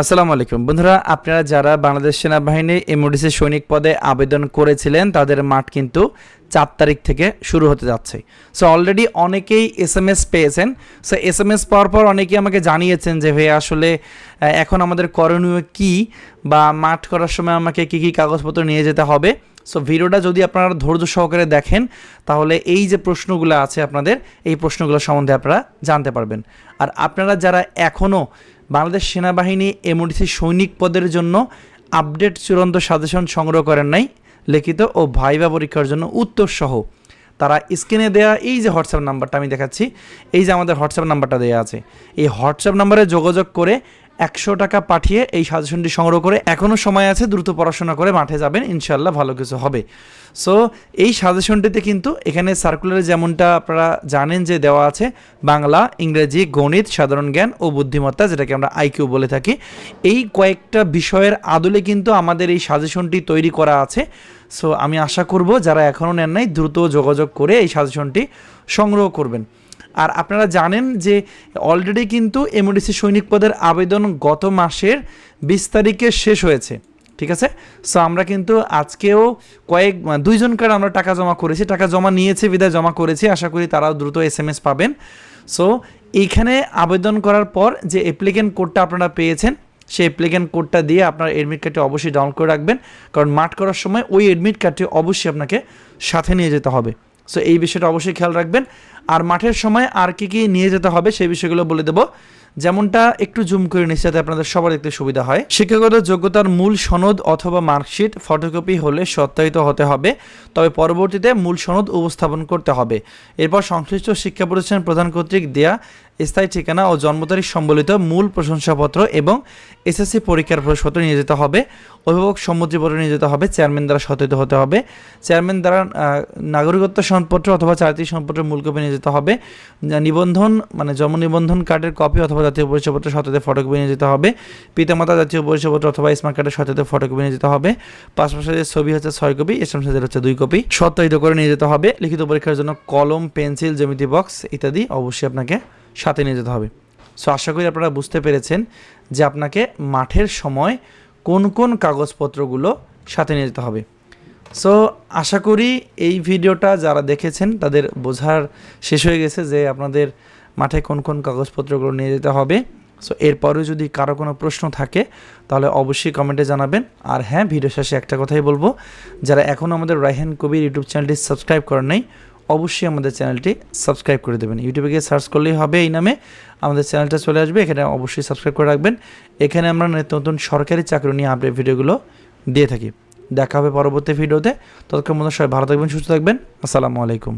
আসসালামু আলাইকুম। বন্ধুরা, আপনারা যারা বাংলাদেশ সেনাবাহিনী এমওডিসি সৈনিক পদে আবেদন করেছিলেন, তাদের মাঠ কিন্তু চার তারিখ থেকে শুরু হতে যাচ্ছে। সো অলরেডি অনেকেই এস এম এস পেয়েছেন। সো এস এম এস পাওয়ার পর অনেকেই আমাকে জানিয়েছেন যে ভাই আসলে এখন আমাদের করণীয় কি বা মাঠ করার সময় আমাকে কি কি কাগজপত্র নিয়ে যেতে হবে? সো ভিডিওটা যদি আপনারা ধৈর্য সহকারে দেখেন, তাহলে এই যে প্রশ্নগুলো আছে আপনাদের, এই প্রশ্নগুলো সম্বন্ধে আপনারা জানতে পারবেন। আর আপনারা যারা এখনও বাংলাদেশ সেনাবাহিনী এমনিসি সৈনিক পদের জন্য আপডেট চূড়ান্ত সাজেশন সংগ্রহ করেন নাই, লিখিত ও ভাইবা পরীক্ষার জন্য উত্তর সহ তারা স্ক্রিনে দেওয়া এই যে হোয়াটসঅ্যাপ নাম্বারটা আমি দেখাচ্ছি, এই যে আমাদের হোয়াটসঅ্যাপ নাম্বারটা দেওয়া আছে, এই হোয়াটসঅ্যাপ নাম্বারে যোগাযোগ করে একশো টাকা পাঠিয়ে এই সাজেশনটি সংগ্রহ করে এখনও সময় আছে, দ্রুত পড়াশোনা করে মাঠে যাবেন ইনশাল্লাহ ভালো কিছু হবে। সো এই সাজেশনটিতে কিন্তু এখানে সার্কুলারে যেমনটা আপনারা জানেন যে দেওয়া আছে, বাংলা, ইংরেজি, গণিত, সাধারণ জ্ঞান ও বুদ্ধিমত্তা, যেটাকে আমরা আইকিউ বলে থাকি, এই কয়েকটা বিষয়ের আদলে কিন্তু আমাদের এই সাজেশনটি তৈরি করা আছে। সো আমি আশা করব যারা এখনও নেন নাই, দ্রুত যোগাযোগ করে এই সাজেশনটি সংগ্রহ করবেন। আর আপনারা জানেন যে অলরেডি কিন্তু এমওডিসি সৈনিক পদের আবেদন গত মাসের বিশ তারিখে শেষ হয়েছে, ঠিক আছে? সো আমরা কিন্তু আজকেও কয়েক দুইজনকার আমরা টাকা জমা করেছি, টাকা জমা নিয়েছে, বিদায় জমা করেছি। আশা করি তারাও দ্রুত এস এম এস পাবেন। সো এইখানে আবেদন করার পর যে অ্যাপ্লিকেন্ট কোডটা আপনারা পেয়েছেন, সেই অ্যাপ্লিকেন্ট কোডটা দিয়ে আপনার এডমিট কার্ডটি অবশ্যই ডাউনলোড করে রাখবেন। কারণ মাঠ করার সময় ওই এডমিট কার্ডটি অবশ্যই আপনাকে সাথে নিয়ে যেতে হবে। সো এই বিষয়টা অবশ্যই খেয়াল রাখবেন। আর মাঠের সময় আর কি কি নিয়ে যেতে হবে সেই বিষয়গুলো বলে দেবো। যেমনটা একটু জুম করে নিচ্ছে যাতে আপনাদের সবার দেখতে সুবিধা হয়। শিক্ষাগত যোগ্যতার মূল সনদ অথবা মার্কশিট ফটোকপি হলে সত্যায়িত হতে হবে, তবে পরবর্তীতে মূল সনদ উপস্থাপন করতে হবে। এরপর সংশ্লিষ্ট শিক্ষা প্রতিষ্ঠান প্রধান কর্তৃক দেয়া স্থায়ী ঠিকানা ও জন্ম তারিখ সম্বলিত মূল প্রশংসাপত্র এবং এসএসসি পরীক্ষার প্রবেশপত্র নিয়ে যেতে হবে। অভিভাবক সম্মতিপত্র নিয়ে যেতে হবে, চেয়ারম্যান দ্বারা সত্যায়িত হতে হবে। চেয়ারম্যান দ্বারা নাগরিকত্ব সনদপত্র অথবা চারিত্রিক সনদপত্রের মূল কপি নিয়ে যেতে হবে। নিবন্ধন মানে জন্ম নিবন্ধন কার্ডের কপি অথবা জাতীয় পরিচয়পত্র সত্যায়িত ফটোকপি নিয়ে যেতে হবে। পিতামাতা জাতীয় পরিচয়পত্র অথবা স্মার্ট কার্ডের সত্যায়িত ফটোকপি নিয়ে যেতে হবে। পাসপোর্ট সাইজের ছবি হচ্ছে ছয় কপি এসএম সাইজের হচ্ছে দুই কপি। সত্যায়িত করে নিয়ে যেতে হবে। লিখিত পরীক্ষার জন্য কলম, পেন্সিল, জ্যামিতি বক্স ইত্যাদি অবশ্যই আপনাকে সাথে নিয়ে যেতে হবে। সো আশা করি আপনারা বুঝতে পেরেছেন যে আপনাকে মাঠের সময় কোন কোন কাগজপত্রগুলো সাথে নিয়ে যেতে হবে। সো আশা করি এই ভিডিওটা যারা দেখেছেন তাদের বোঝার শেষ হয়ে গেছে যে আপনাদের মাঠে কোন কোন কাগজপত্রগুলো নিয়ে যেতে হবে? সো এরপরেও যদি কারও কোনো প্রশ্ন থাকে, তাহলে অবশ্যই কমেন্টে জানাবেন। আর হ্যাঁ ভিডিও শেষে একটা কথাই বলব। যারা এখনও আমাদের রাইহান কবির ইউটিউব চ্যানেলটি সাবস্ক্রাইব করেন নাই, অবশ্যই আমাদের চ্যানেলটি সাবস্ক্রাইব করে দেবেন। ইউটিউবে গিয়ে সার্চ করলেই হবে এই নামে, আমাদের চ্যানেলটা চলে আসবে, এখানে অবশ্যই সাবস্ক্রাইব করে রাখবেন। এখানে আমরা নিত্য নতুন সরকারি চাকরি নিয়ে আপডেট ভিডিওগুলো দিয়ে থাকি। দেখা হবে পরবর্তী ভিডিওতে। ততক্ষণ মধ্যে সবাই ভালো থাকবেন, সুস্থ থাকবেন। আসসালামু আলাইকুম।